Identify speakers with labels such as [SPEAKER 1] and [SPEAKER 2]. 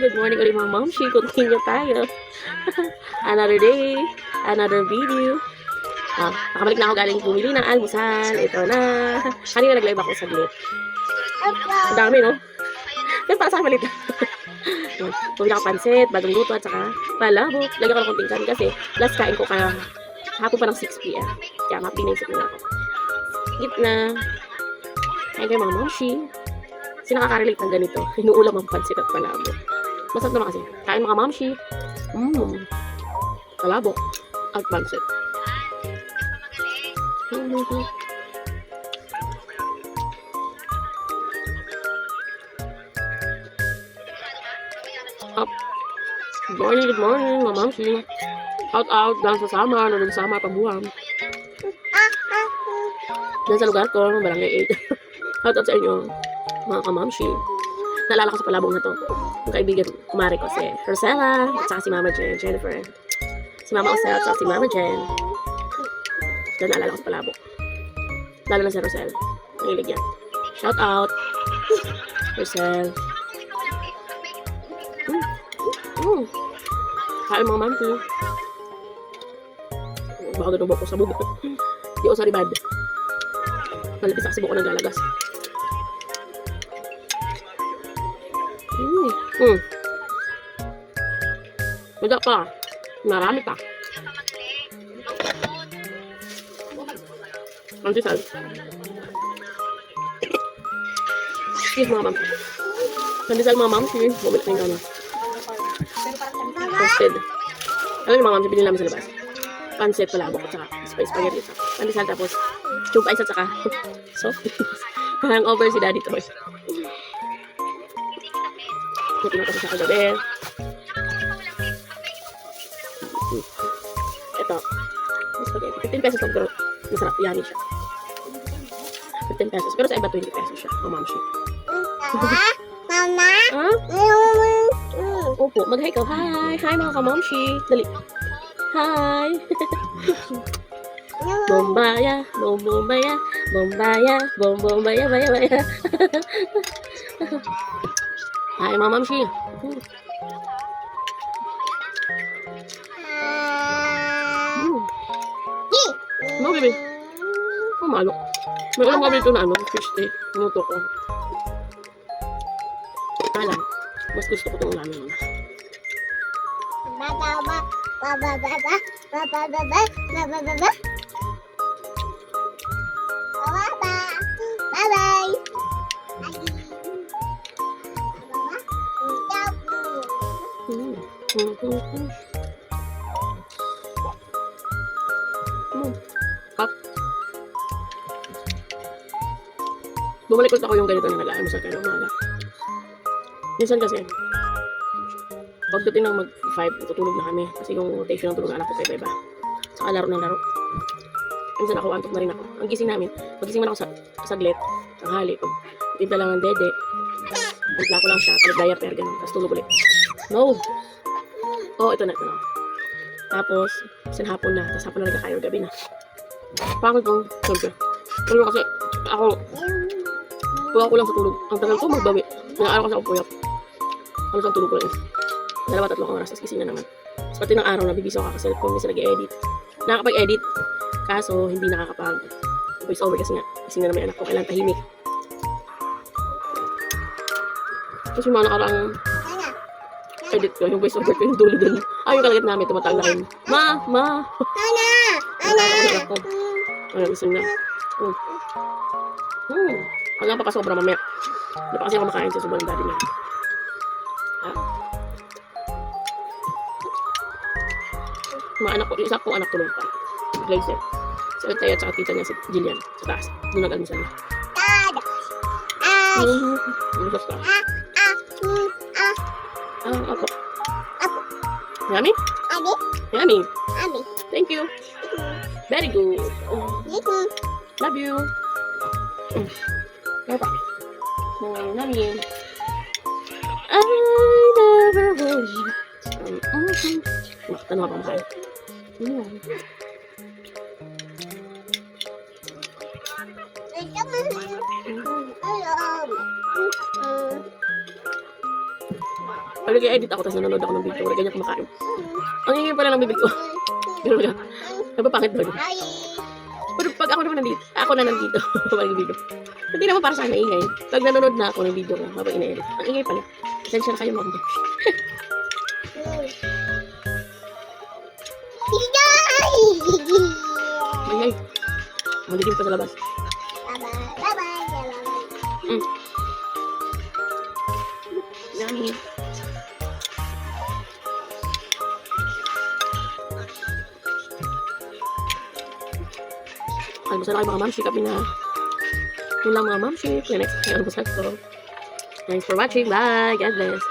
[SPEAKER 1] good morning ulit mga mamshi. Continue tayo. another day, another video. Ah, nakabalik na ako galing bumili ng almusal. Ito na. Kanina nag-live ako saglit. Ang dami, no? Pero para sa akin malit. Bumili ako pansit, bagong luto, at saka palabok. Lagyan ko ng konting kanin kasi last kain ko kaya hapon pa ng 6 p.m. Kaya happy na ako. Gitna. Kain kayo mga mamshi. Kasi nakaka-relate ng ganito. Inuulam ang pansit at palabok. Masarap naman kasi. Kain mga mamshi. Mmm. Palabok. At. Mm-hmm. Up. Good morning, good morning, mga mamshi. Out, out, dahil sa sama, nandun sa sama, pabuhang. Diyan sa lugar ko, barangay 8. Out, out sa inyo, mga kamamshi. Naalala ko sa palabong na to. Yung kaibigan, kumari ko si Rosella, at si Mama Jen, Jennifer. Si Mama Osel, at si Mama Jen. Diyan naalala ko sa palabong. Lalo na si Rosel. Nangilig yan. Shout out. Rosel. Mm. Mm. Kain mga mamshi. Baka ganun ba ko sa bubo. Di ako sa ribad. Malapit sa kasi buko ng galagas. Mm. Mm. Mada pa. Marami pa. Ang tisal. Excuse mga ma'am. Ang tisal mga ma'am. Sige, bumalik na yung gano'n. Toasted. Alam niyo mga ma'am, binili namin sa labas. Pancit palabok at saka spice spaghetti. Pandesal tapos tube ice at saka soft Parang over si Daddy Toy. Ito na kasi sa kagabi. Ito. Spaghetti. 15 pesos lang pero masarap. Yummy siya. 15 pesos. Pero sa iba 20 pesos siya. Oh, ma'am siya.
[SPEAKER 2] Mama?
[SPEAKER 1] Ah? Opo, mag-hi ka. Hi! Hi mga kamamshi. Dali. Hi! Bombaya, bom bombaya, bombaya, bom bombaya, baya baya. Hi mga mamshi. No, baby. Malo. May ulam kami ito na ano, fish steak. Minuto ko. Kala, mas gusto ko itong ulamin muna. Hmm. Hot. Bumalik ulit ako yung ganito na nag-aalmusal kayo ng umaga. Minsan kasi, pagdating ng mag-5, tutulog na kami. Kasi yung rotation ng tulog ng anak ko kay Beba. Saka laro ng laro. Minsan ako, antok na rin ako. Ang gising namin, magising man ako sa saglit, tanghali, pag timpla lang ng dede, timpla ko lang siya, palit diaper, ganun, tapos tulog ulit. No! Oh, ito na, ito na. Tapos, sin hapon na, tapos hapon na nagkakayo, gabi na. Bakit ko, siyempre. Tulog kasi, ako, Tuwa ko lang sa tulog. Ang tagal ko magbawi. Inaaraw kasi ako puyat. Ano sa tulog ko lang is. Dalawa tatlong oras, tapos gising na naman. Tapos pati ng araw, nabibisi ako kaka-cellphone, minsan nag-edit. Nakakapag-edit. Kaso, hindi nakakapag voice over kasi nga, gising na naman anak ko, kailangan tahimik. Tapos yung mga nakaraang edit ko, yung voice over ko, yung dulo-dulo. Ay, yung kalagat namin, tumatag na rin. Ma! Ma! Wala ako na ako. Ay, gising na. Hmm. Hmm. Wala pa kasobra mamaya. Hindi pa kasi ako makain sa sobrang daddy niya. Ha? Mga anak ko, isa kong anak tulong pa. Glazer. Si Altay at saka tita niya si Jillian. Sa taas. Doon nag-almusal niya. Mhm. Lusas ka. Ah, ako. Yummy? Yummy. Thank you. Very good. Oh, love you. Mm. Ano pa? Mga namin. I never will you. Um, mm-hmm. Nakita na nga nag-edit ako, tapos nanonood ako ng video, wala ganyan kumakain. Ang ingay pala ng bibig ko. Pero wala. Napapangit.
[SPEAKER 2] Ay.
[SPEAKER 1] Pero pag ako naman nandito, ako na nandito, pag video. Hindi naman para sa akin ingay. Pag nanonood na ako ng video ko, habang ina-edit. Ang ingay pala. Pasensya na kayo mga! Ingay. Malilim pa sa labas.
[SPEAKER 2] Bye-bye. Bye-bye.
[SPEAKER 1] Mm. Yummy. Almusal kayo mga mamsi kami na yun lang mga mamsi. Kaya next almusal ko. Thanks for watching. Bye. God bless.